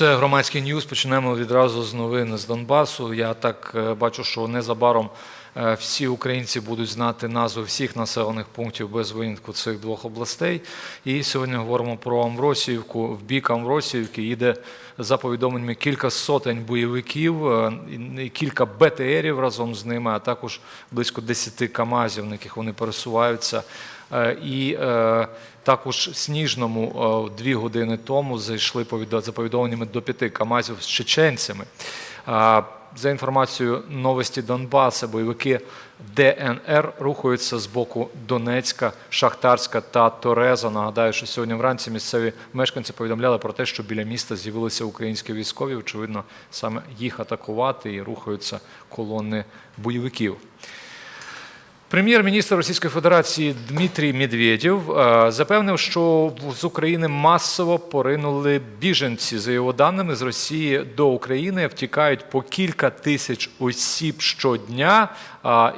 Це громадський ньюз. Почнемо відразу з новин з Донбасу. Я так е, бачу, що незабаром всі українці будуть знати назву всіх населених пунктів без винятку цих двох областей. І сьогодні говоримо про Амвросіївку. В бік Амвросіївки їде за повідомленнями кілька сотень бойовиків, е, кілька БТРів разом з ними, а також близько 10 КАМАЗів, на яких вони пересуваються. Е, І е, також Сніжному е, дві години тому зайшли за повідомленнями до п'яти КАМАЗів з чеченцями. За інформацією новості Донбаса, бойовики ДНР рухаються з боку Донецька, Шахтарська та Тореза. Нагадаю, що сьогодні вранці місцеві мешканці повідомляли про те, що біля міста з'явилися українські військові. Очевидно, саме їх атакувати і рухаються колони бойовиків. Прем'єр-міністр Російської Федерації Дмитрій Медведєв е, запевнив, що з України масово поринули біженці. За його даними, з Росії до України втікають по кілька тисяч осіб щодня,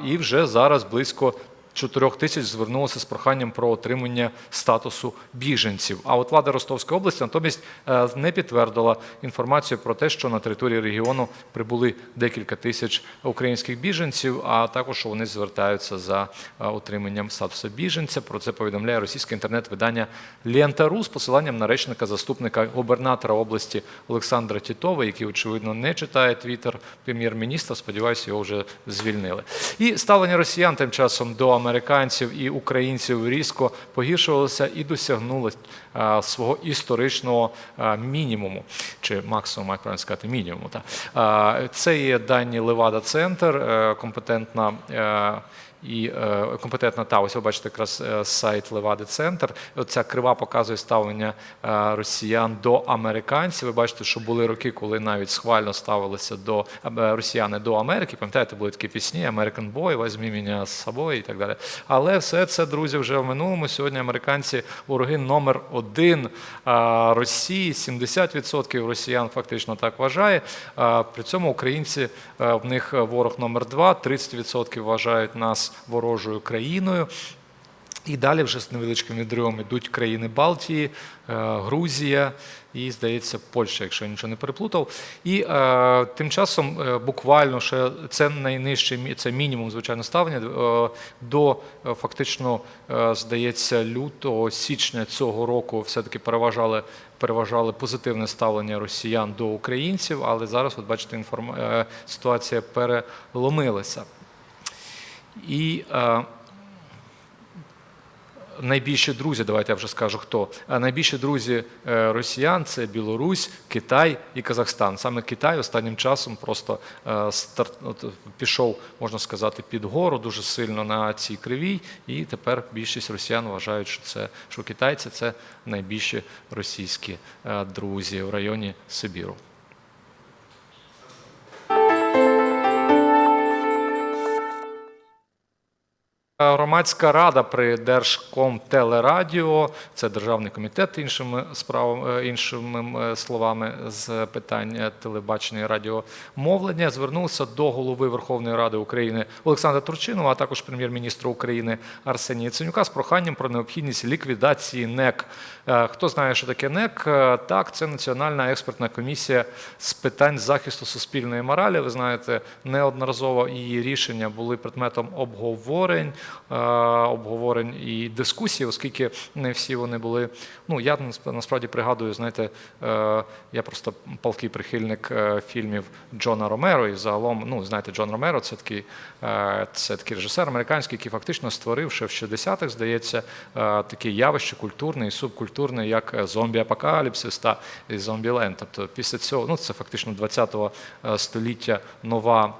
і вже зараз близько 4 тисяч звернулося з проханням про отримання статусу біженців. А от влада Ростовської області натомість е, не підтвердила інформацію про те, що на території регіону прибули декілька тисяч українських біженців, а також що вони звертаються за е, отриманням статусу біженця. Про це повідомляє російське інтернет-видання Лента.ру з посиланням на речника заступника губернатора області Олександра Тітова, який очевидно не читає твіттер прем'єр-міністра. Сподіваюся, його вже звільнили. І ставлення росіян тим часом до американців і українців різко погіршувалося і досягнули свого історичного мінімуму, чи максимуму, як правильно сказати, мінімуму. Це є дані Левада Центр, е, компетентна. І е, компетентна та ось ви бачите якраз е, сайт Левади Центр. Ця крива показує ставлення е, росіян до американців. Ви бачите, що були роки, коли навіть схвально ставилися до росіяни до Америки. Пам'ятаєте, були такі пісні American Boy, возьми мене з собою і так далі. Але все це, друзі, вже в минулому. Сьогодні американці вороги номер один Росії. 70% росіян фактично так вважає. При цьому українці в них ворог номер два, 30% вважають нас ворожою країною. І далі вже з невеличким відривом йдуть країни Балтії, е, Грузія і, здається, Польща, якщо я нічого не переплутав. І е, тим часом е, буквально ще це найнижче це мінімум звичайно ставлення. е, до е, фактично, е, здається, лютого січня цього року все-таки переважали. Переважали позитивне ставлення росіян до українців, але зараз, от бачите, інформ... е, ситуація переломилася. І е, найбільші друзі, давайте я вже скажу хто. А найбільші друзі е, росіян це Білорусь, Китай і Казахстан. Саме Китай останнім часом просто е, старт, от, пішов, можна сказати, під гору дуже сильно на цій кривій, і тепер більшість росіян вважають, що це що китайці це найбільші російські е, друзі в районі Сибіру. Громадська рада при Держкомтелерадіо, це державний комітет іншими справами, іншими е, словами з питань е, телебачення і радіомовлення, звернувся до голови Верховної Ради України Олександра Турчинова, а також прем'єр-міністра України Арсенія Яценюка з проханням про необхідність ліквідації НЕК. Е, Хто знає, що таке НЕК? Е, Так, це Національна експертна комісія з питань захисту суспільної моралі. Ви знаєте, неодноразово її рішення були предметом обговорень, е, обговорень і дискусій, оскільки не всі вони були. Ну я насправді пригадую, знаєте, е, я просто палкий прихильник е, фільмів Джона Ромеро, і загалом, ну знаєте, Джон Ромеро це такий, е, це такий режисер американський, який фактично створив ще в 60-х, здається, е, таке явище культурне і субкультурне, як е, зомбі-апокаліпсис та зомбіленд. Тобто після цього, ну це фактично 20-го е, століття нова.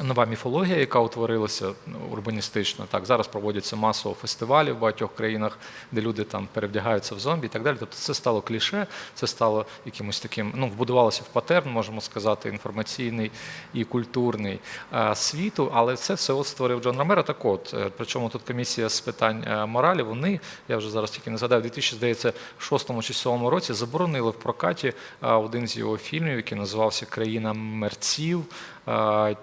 Нова міфологія, яка утворилася ну, урбаністично. Так, зараз проводяться масово фестивалі в багатьох країнах, де люди там перевдягаються в зомбі і так далі. Тобто це стало кліше, це стало якимось таким, ну, вбудувалося в патерн, можемо сказати, інформаційний і культурний е, світу. Але це все от створив Джон Ромеро. Так от, е, причому тут комісія з питань е, моралі, вони, я вже зараз тільки не згадаю, в 2006 чи 2007 році заборонили в прокаті один з його фільмів, який називався Країна мерців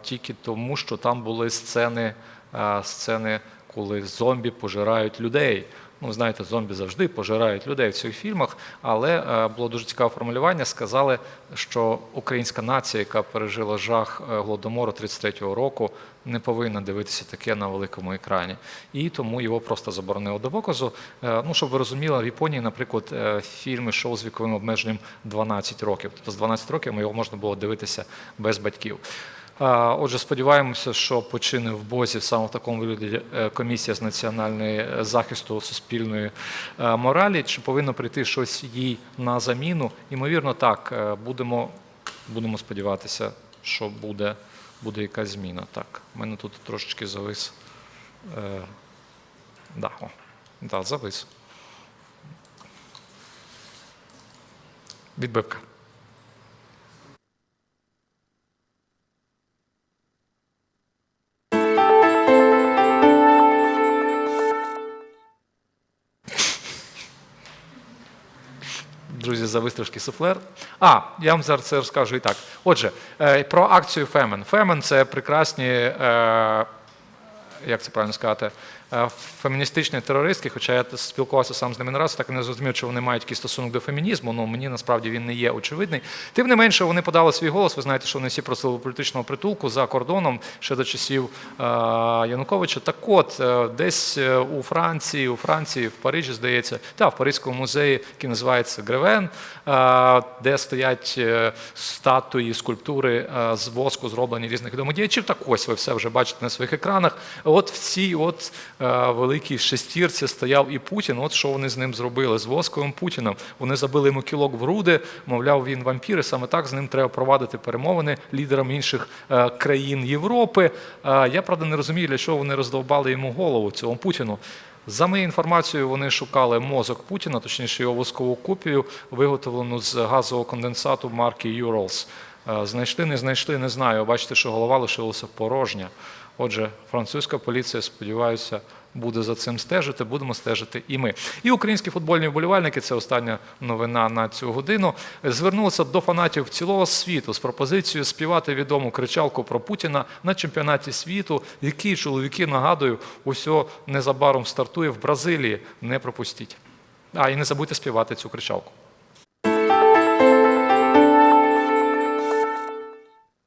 тільки тому, що там були сцени, е, сцени, коли зомбі пожирають людей. Ну, знаєте, зомбі завжди пожирають людей в цих фільмах, але е, було дуже цікаве формулювання. Сказали, що українська нація, яка пережила жах е, голодомору 33-го року, не повинна дивитися таке на великому екрані. І тому його просто заборонили до показу. Е, Ну, щоб ви розуміли, в Японії, наприклад, фільми шоу з віковим обмеженням 12 років. Тобто з 12 років його можна було дивитися без батьків. Отже, сподіваємося, що почине в Бозі саме в такому вигляді е, комісія з національної е, захисту суспільної е, моралі. Чи повинно прийти щось їй на заміну? Ймовірно, так. Будемо, будемо сподіватися, що буде, буде якась зміна. Так, у мене тут трошечки завис. Да, о, да, завис. Відбивка. Друзі, за вистражки суфлер. А, я вам зараз це розкажу і так. Отже, е, про акцію Фемен. Фемен це прекрасні, е, як це правильно сказати, е, феміністичні терористки, хоча я спілкувався сам з ними не раз, так і не зрозумів, чи вони мають якийсь стосунок до фемінізму. Ну мені насправді він не є очевидний. Тим не менше, вони подали свій голос. Ви знаєте, що вони всі просили політичного притулку за кордоном ще до часів е, Януковича. Так от, е, десь у Франції, у Франції, в Парижі, здається, та в Паризькому музеї, який називається Гревен, де стоять статуї, скульптури з воску, зроблені різних домодіячів. Так ось ви все вже бачите на своїх екранах. От в цій от е, великій шестірці стояв і Путін. От що вони з ним зробили з восковим Путіном. Вони забили йому кілок в груди, мовляв, він вампір, і саме так з ним треба провадити перемовини лідерам інших е, країн Європи. Е, Я правда не розумію, для чого вони роздовбали йому голову цьому Путіну. За моєю інформацією, вони шукали мозок Путіна, точніше його воскову копію, виготовлену з газового конденсату марки Urals. Е, Знайшли, не знайшли, не знаю. Бачите, що голова лишилася порожня. Отже, французька поліція, сподіваюся, буде за цим стежити, будемо стежити і ми. І українські футбольні вболівальники, це остання новина на цю годину, звернулися до фанатів цілого світу з пропозицією співати відому кричалку про Путіна на чемпіонаті світу, який чоловіки, нагадую, усьо незабаром стартує в Бразилії. Не пропустіть. А і не забудьте співати цю кричалку.